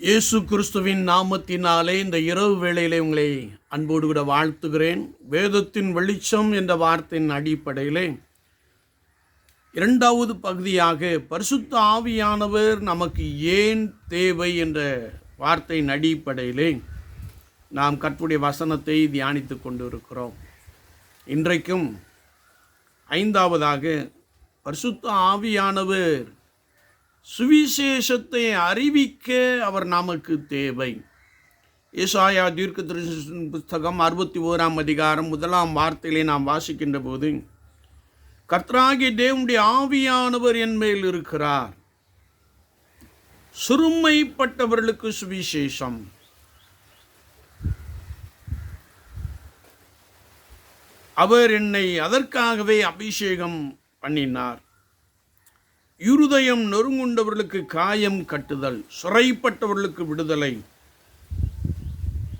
இயேசு கிறிஸ்துவின் நாமத்தினாலே இந்த இரவு வேளையிலே உங்களை அன்போடு கூட வாழ்த்துகிறேன். வேதத்தின் வெளிச்சம் என்ற வார்த்தையின் அடிப்படையிலே இரண்டாவது பகுதியாக பரிசுத்த ஆவியானவர் நமக்கு ஏன் தேவை என்ற வார்த்தையின் அடிப்படையிலே நாம் கற்புடைய வசனத்தை தியானித்து கொண்டு இருக்கிறோம் இன்றைக்கும் ஐந்தாவதாக பரிசுத்த ஆவியானவர் சுவிசேஷத்தை அறிவிக்க அவர் நமக்கு தேவை. ஏசாயா தீர்க்க தரிசன புஸ்தகம் அறுபத்தி ஓராம் அதிகாரம் முதலாம் வார்த்தையிலே நாம் வாசிக்கின்ற போது கர்த்தராகிய தேவனுடைய ஆவியானவர் என் மேல் இருக்கிறார். சுருமைப்பட்டவர்களுக்கு சுவிசேஷம். அவர் என்னை அதற்காகவே அபிஷேகம் பண்ணினார். இருதயம் நொறுங்குண்டவர்களுக்கு காயம் கட்டுதல் சுரைப்பட்டவர்களுக்கு விடுதலை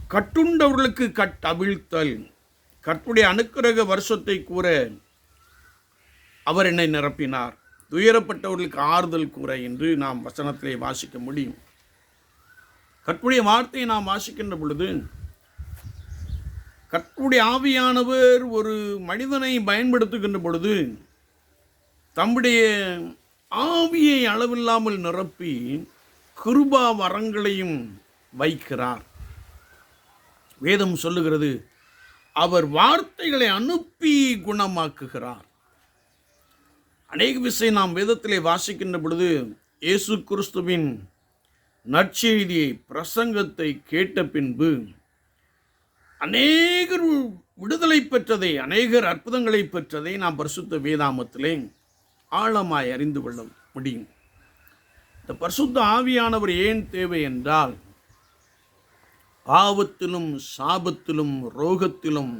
கட்டுண்டவர்களுக்கு கட்டவிழ்த்தல் கற்புடைய அனுக்கிரக வருஷத்தை கூற அவர் என்னை நிரப்பினார். துயரப்பட்டவர்களுக்கு ஆறுதல் கூற என்று நாம் வசனத்திலே வாசிக்க முடியும். கற்புடைய வார்த்தையை நாம் வாசிக்கின்ற பொழுது கற்புடைய ஆவியானவர் ஒரு மனிதனை பயன்படுத்துகின்ற பொழுது தம்முடைய ஆவியை அளவில்லாமல் நிரப்பி கிருபா வரங்களையும் வைக்கிறார். வேதம் சொல்லுகிறது அவர் வார்த்தைகளை அனுப்பி குணமாக்குகிறார். அநேக விஷயம் நாம் வேதத்திலே வாசிக்கின்ற பொழுது இயேசு கிறிஸ்துவின் நற்செய்தியை பிரசங்கத்தை கேட்ட பின்பு அநேகர் விடுதலை பெற்றதை அநேகர் அற்புதங்களை பெற்றதை நாம் பரிசுத்த வேதாமத்திலே ஆழமாய் அறிந்து கொள்ள முடியும். இந்த பரிசுத்த ஆவியானவர் ஏன் தேவை என்றால் பாவத்திலும் சாபத்திலும் ரோகத்திலும்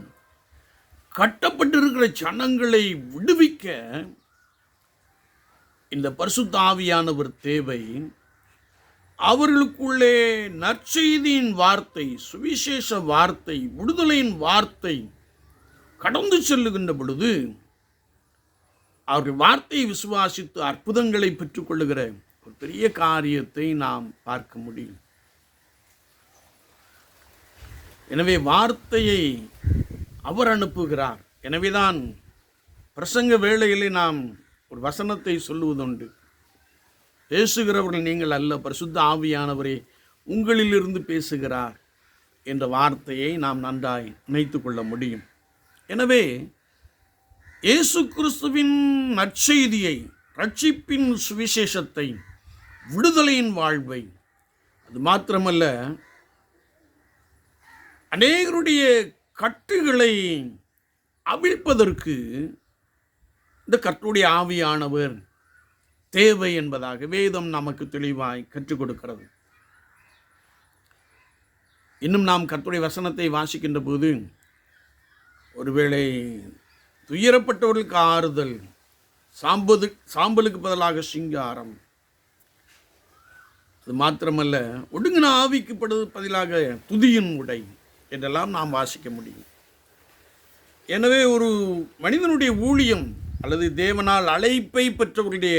கட்டப்பட்டிருக்கிற சனங்களை விடுவிக்க இந்த பரிசுத்த ஆவியானவர் தேவை. அவர்களுக்குள்ளே நற்செய்தியின் வார்த்தை சுவிசேஷ வார்த்தை விடுதலையின் வார்த்தை கடந்து செல்லுகின்ற பொழுது அவருடைய வார்த்தையை விசுவாசித்து அற்புதங்களை பெற்றுக்கொள்ளுகிற ஒரு பெரிய காரியத்தை நாம் பார்க்க முடியும். எனவே வார்த்தையை அவர் அனுப்புகிறார். எனவேதான் பிரசங்க வேளையிலே நாம் ஒரு வசனத்தை சொல்லுவதுண்டு. பேசுகிறவர்கள் நீங்கள் அல்ல பரிசுத்த ஆவியானவரே உங்களிலிருந்து பேசுகிறார் என்ற வார்த்தையை நாம் நன்றாய் நினைத்து கொள்ள முடியும். எனவே இயேசு கிறிஸ்துவின் நற்செய்தியை ரட்சிப்பின் சுவிசேஷத்தை விடுதலையின் வாழ்வை. அது மாத்திரமல்ல அநேகருடைய கட்டுகளை அவிழ்ப்பதற்கு இந்த கற்றுடைய ஆவியானவர் தேவை என்பதாக வேதம் நமக்கு தெளிவாய் கற்றுக் கொடுக்கிறது. இன்னும் நாம் கர்த்தருடைய வசனத்தை வாசிக்கின்ற போது ஒருவேளை துயரப்பட்டவர்களுக்கு ஆறுதல் சாம்பது சாம்பலுக்கு பதிலாக சிங்காரம். அது மாத்திரமல்ல ஒடுங்கின ஆவிக்குப்படுவது பதிலாக துதியின் உடை என்றெல்லாம் நாம் வாசிக்க முடியும். எனவே ஒரு மனிதனுடைய ஊழியம் அல்லது தேவனால் அழைப்பை பெற்றவர்களுடைய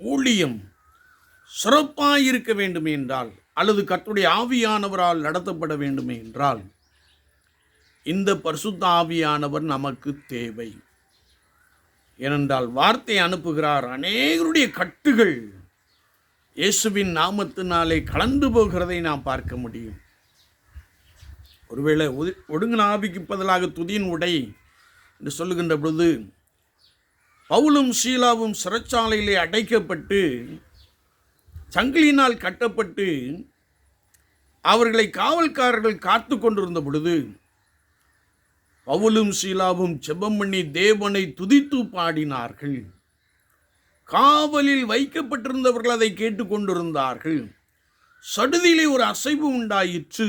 ஊழியம் சிறப்பாக இருக்க வேண்டும் என்றால் அல்லது கத்துடைய ஆவியானவரால் நடத்தப்பட வேண்டுமே என்றால் இந்த பரிசுத்தாவியானவர் நமக்கு தேவை. ஏனென்றால் வார்த்தை அனுப்புகிறார் அநேகருடைய கட்டுகள். இயேசுவின் நாமத்தினாலே கலந்து போகிறதை நாம் பார்க்க முடியும். ஒருவேளை ஒது ஒடுங்கின ஆவிக்கு பதிலாக துதியின் உடை என்று சொல்லுகின்ற பொழுது பவுலும் ஷீலாவும் சிறைச்சாலையிலே அடைக்கப்பட்டு சங்கிலினால் கட்டப்பட்டு அவர்களை காவல்காரர்கள் காத்து கொண்டிருந்த பொழுது பவுலும் சீலாவும் செபம் பண்ணி தேவனை துதித்து பாடினார்கள். காவலில் வைக்கப்பட்டிருந்தவர்கள் அதை கேட்டுக்கொண்டிருந்தார்கள் சடுதியிலே ஒரு அசைவு உண்டாயிற்று.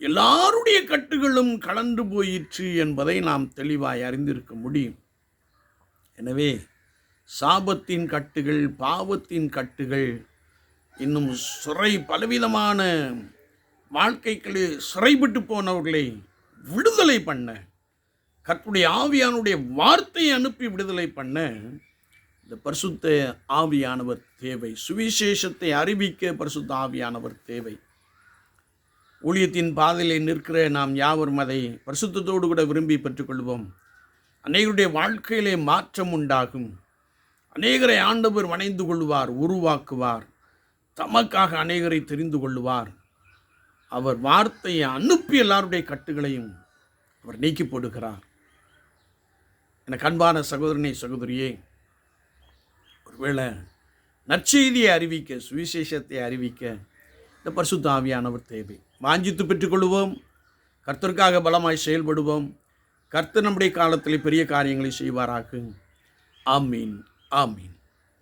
எல்லாருடைய கட்டுகளும் கலந்து போயிற்று என்பதை நாம் தெளிவாய் அறிந்திருக்க முடியும். எனவே சாபத்தின் கட்டுகள் பாவத்தின் கட்டுகள் இன்னும் சிறை பலவிதமான வாழ்க்கைகளில் சிறைப்பட்டு போனவர்களை விடுதலை பண்ண கர்த்தருடைய ஆவியானுடைய வார்த்தையை அனுப்பி விடுதலை பண்ண இந்த பரிசுத்த ஆவியானவர் தேவை. சுவிசேஷத்தை அறிவிக்க பரிசுத்த ஆவியானவர் தேவை. ஊழியத்தின் பாதையிலே நிற்கிற நாம் யாவரும் அதை பரிசுத்தத்தோடு கூட விரும்பி பெற்றுக்கொள்வோம். அநேகருடைய வாழ்க்கையிலே மாற்றம் உண்டாகும். அநேகரை ஆண்டவர் வணைந்து கொள்வார் உருவாக்குவார். தமக்காக அநேகரை தெரிந்து கொள்வார். அவர் வார்த்தையை அனுப்பி எல்லாருடைய கட்டுகளையும் அவர் நீக்கி போடுகிறார். எனக்கு அன்பான சகோதரனை சகோதரியே ஒருவேளை நற்செய்தியை அறிவிக்க சுவிசேஷத்தை அறிவிக்க இந்த பரிசுத்த ஆவியானவர் தேவை. வாஞ்சித்து பெற்றுக்கொள்வோம் கர்த்தருக்காக பலமாய் செயல்படுவோம் கர்த்தர் நம்முடைய காலத்தில் பெரிய காரியங்களை செய்வாராக. ஆமீன் ஆமீன்.